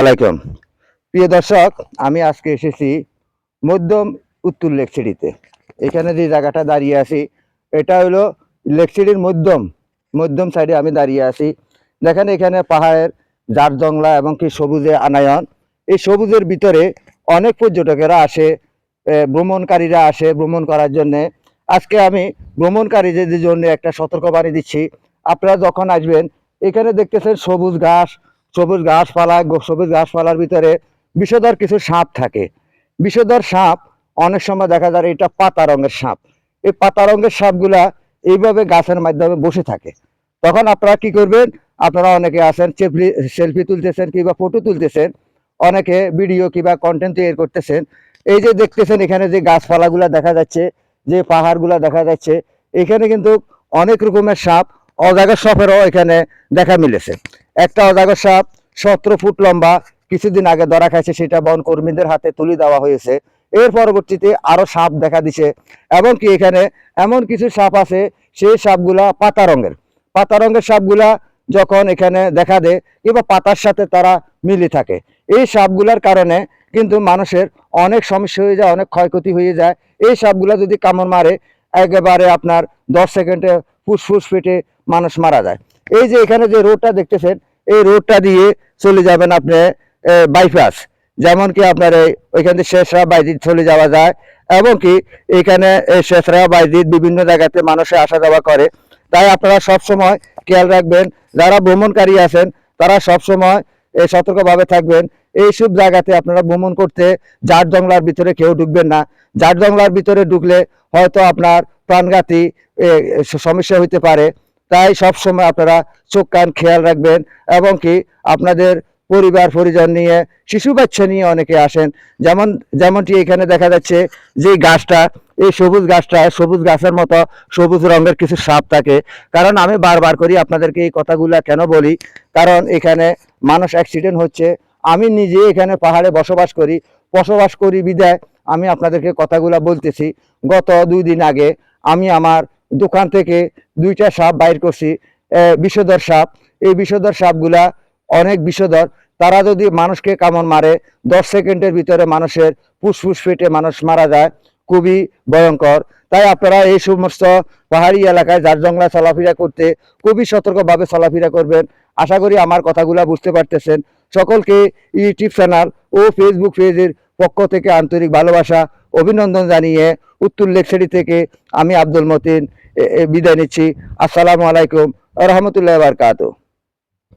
আলাইকুম। প্রিয় দর্শক, আমি আজকে এসেছি মধ্যম উত্তর লেকসিটিতে এখানে যে জায়গাটা দাঁড়িয়ে আছি, এটা হলো লেকসিটির মধ্যম। মধ্যম সাইডে আমি দাঁড়িয়ে আছি। দেখেন এখানে পাহাড়ের জার জংলা এবং কি সবুজে আনায়ন। এই সবুজের ভিতরে অনেক পর্যটকেরা আসে ভ্রমণকারীরা আসে ভ্রমণ করার জন্যে। আজকে আমি ভ্রমণকারীদের জন্য একটা সতর্কবাণী দিচ্ছি। আপনারা যখন আসবেন, এখানে দেখতেছেন সবুজ ঘাস সবুজ গাছপালা সবুজ গাছপালার ভিতরে বিষধর কিছু সাপ থাকে। বিষধর সাপ অনেক সময় দেখা যায় এটা পাতা রঙের সাপ। এই পাতা রঙের সাপগুলা এইভাবে গাছের মাধ্যমে বসে থাকে। তখন আপনারা কি করবেন? আপনারা অনেকে আছেন সেলফি সেলফি তুলতেছেন কিংবা ফটো তুলতেছেন, অনেকে ভিডিও কিংবা কন্টেন্ট তৈরি করতেছেন। এই যে দেখতেছেন এখানে যে গাছপালাগুলা দেখা যাচ্ছে, যে পাহাড়গুলা দেখা যাচ্ছে, এখানে কিন্তু অনেক রকমের সাপ অজাগর সাপেরও এখানে দেখা মিলেছে। একটা অজাগর সাপ সতেরো ফুট লম্বা কিছুদিন আগে ধরা খাইছে, সেটা বন কর্মীদের হাতে তুলে দেওয়া হয়েছে। এর পরবর্তীতে আরও সাপ দেখা দিছে এবং কি এখানে এমন কিছু সাপ আছে, সেই সাপগুলা পাতা রঙের। পাতা রঙের সাপগুলা যখন এখানে দেখা দেয়, কিংবা পাতার সাথে তারা মিলে থাকে। এই সাপগুলার কারণে কিন্তু মানুষের অনেক সমস্যা হয়ে যায়, অনেক ক্ষয়ক্ষতি হয়ে যায়। এই সাপগুলা যদি কামড় মারে, একেবারে আপনার দশ সেকেন্ডে ফুসফুস ফেটে মানুষ মারা যায়। এই যে এখানে যে রোডটা দেখতেছেন এই রোডটা দিয়ে চলে যাবেন আপনি বাইপাস যেমন কি আপনার এই, ওইখান থেকে শেষরা বাইদিত চলে যাওয়া যায়। এবং কি এখানে শেষরা বাইদিত বিভিন্ন জায়গাতে মানুষে আসা যাওয়া করে। তাই আপনারা সব সময় খেয়াল রাখবেন, যারা ভ্রমণকারী আছেন, তারা সব সময় সতর্কভাবে থাকবেন। এইসব জায়গাতে আপনারা ভ্রমণ করতে জাট জংলার ভিতরে কেউ ঢুকবেন না। জাট জংলার ভিতরে ঢুকলে হয়তো আপনার প্রাণঘাতী সমস্যা হইতে পারে। তাই সব সময় আপনারা চোখ, কান খেয়াল রাখবেন এবং কি আপনাদের পরিবার, পরিজন নিয়ে, শিশু, বাচ্চা নিয়ে অনেকে আসেন। যেমন, যেমনটি এখানে দেখা যাচ্ছে যে গাছটা, এই সবুজ গাছটা, সবুজ গাছের মতো সবুজ রঙের কিছু সাপ থাকে। কারণ আমি বারবার করি আপনাদেরকে এই কথাগুলা কেন বলি? কারণ এখানে মানুষ অ্যাক্সিডেন্ট হচ্ছে। আমি নিজে এখানে পাহাড়ে বসবাস করি। বসবাস করি বিদায় আমি আপনাদেরকে কথাগুলা বলতেছি। গত দুই দিন আগে আমি আমার দোকান থেকে দুইটা সাপ বাইর করছি বিষধর সাপ। এই বিষধর সাপগুলা অনেক বিষধর। তারা যদি মানুষকে কামড় মারে, দশ সেকেন্ডের ভিতরে মানুষের ফুসফুস ফেটে মানুষ মারা যায়। খুবই ভয়ঙ্কর। তাই আপনারা এই সমস্ত পাহাড়ি এলাকায় যার জংলা চলাফেরা করতে খুবই সতর্কভাবে চলাফেরা করবেন। আশা করি আমার কথাগুলা বুঝতে পারতেছেন। সকলকে ইউটিউব চ্যানেল ও ফেসবুক পেজের পক্ষ থেকে আন্তরিক ভালোবাসা, অভিনন্দন জানিয়ে উত্তর লেকসারি থেকে আমি আব্দুল মতিন বিদায় নিচ্ছি। আসসালামু আলাইকুম, রহমতুল্লাহ বারকাত